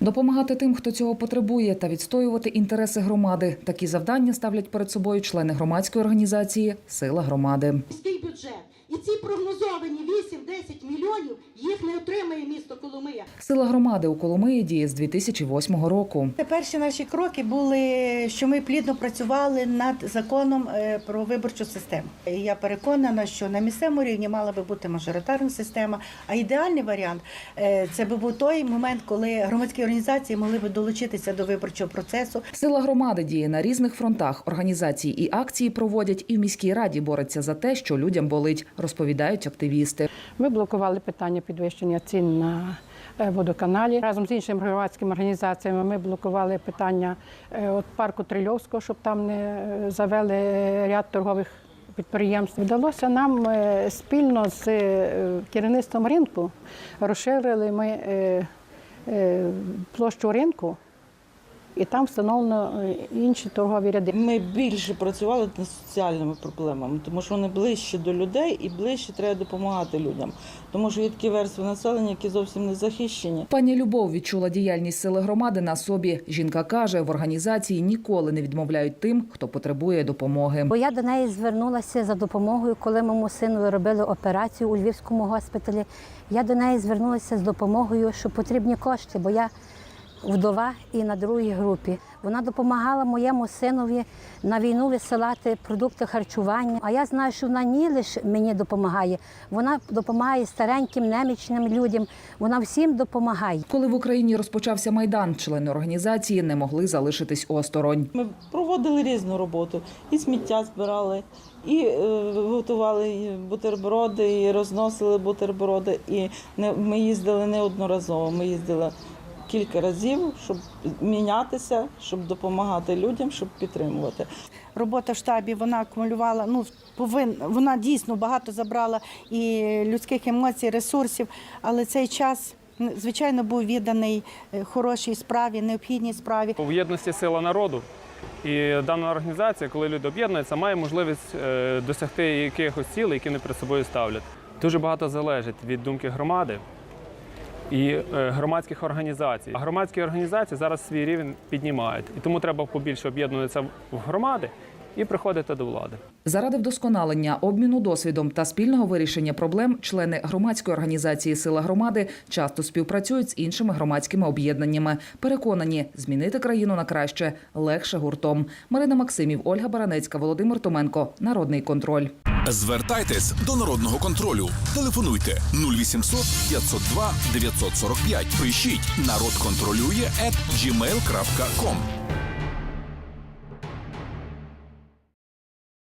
Допомагати тим, хто цього потребує, та відстоювати інтереси громади. Такі завдання ставлять перед собою члени громадської організації Сила громади. міський бюджет. Ці прогнозовані 8-10 мільйонів їх не отримає місто Коломия. Сила громади у Коломиї діє з 2008 року. Перші наші кроки були, що ми плідно працювали над законом е, про виборчу систему. Я переконана, що на місцевому рівні мала би бути мажоритарна система. А ідеальний варіант е, це би був той момент, коли громадські організації могли би долучитися до виборчого процесу. Сила громади діє на різних фронтах. Організації і акції проводять, і в міській раді бореться за те, що людям болить, розповідають активісти. Ми блокували питання підвищення цін на е, водоканалі. Разом з іншими громадськими організаціями ми блокували питання е, от парку Трильовського, щоб там не е, завели ряд торгових підприємств. Вдалося нам спільно з керівництвом ринку розширили ми площу ринку. І там встановлено е, інші торгові ряди. Ми більше працювали над соціальними проблемами, тому що вони ближче до людей і ближче треба допомагати людям. Тому що є такі верстви населення, які зовсім не захищені. Пані Любов відчула діяльність сили громади на собі. Жінка каже, в організації ніколи не відмовляють тим, хто потребує допомоги. Бо я до неї звернулася за допомогою, коли моєму сину робили операцію у Львівському госпіталі. Я до неї звернулася з допомогою, що потрібні кошти, бо я вдова і на другій групі. Вона допомагала моєму синові на війну висилати продукти харчування. А я знаю, що вона не лише мені допомагає, вона допомагає стареньким, немічним людям. Вона всім допомагає. Коли в Україні розпочався майдан, члени організації не могли залишитись осторонь. Ми проводили різну роботу. І сміття збирали, і е, готували бутерброди, і розносили бутерброди. І не, ми їздили неодноразово. Ми їздили кілька разів, щоб мінятися, щоб допомагати людям, щоб підтримувати. Робота в штабі вона акумулювала. Ну повин вона дійсно багато забрала і людських емоцій, ресурсів, але цей час. Звичайно, був відданий е, хорошій справі, необхідній справі. В єдності сила народу. І дана організація, коли люди об'єднуються, має можливість е, досягти якихось цілей, які вони перед собою ставлять. Дуже багато залежить від думки громади і е, громадських організацій. А громадські організації зараз свій рівень піднімають. І тому треба побільше об'єднуватися в громади і приходити до влади. Заради вдосконалення, обміну досвідом та спільного вирішення проблем члени громадської організації Сила громади часто співпрацюють з іншими громадськими об'єднаннями. Переконані, змінити країну на краще легше гуртом. Марина Максимів, Ольга Баранецька, Володимир Томенко. Народний контроль. Звертайтесь до народного контролю. Телефонуйте 0800 502 945. Пишіть народ контролює at gmail.com.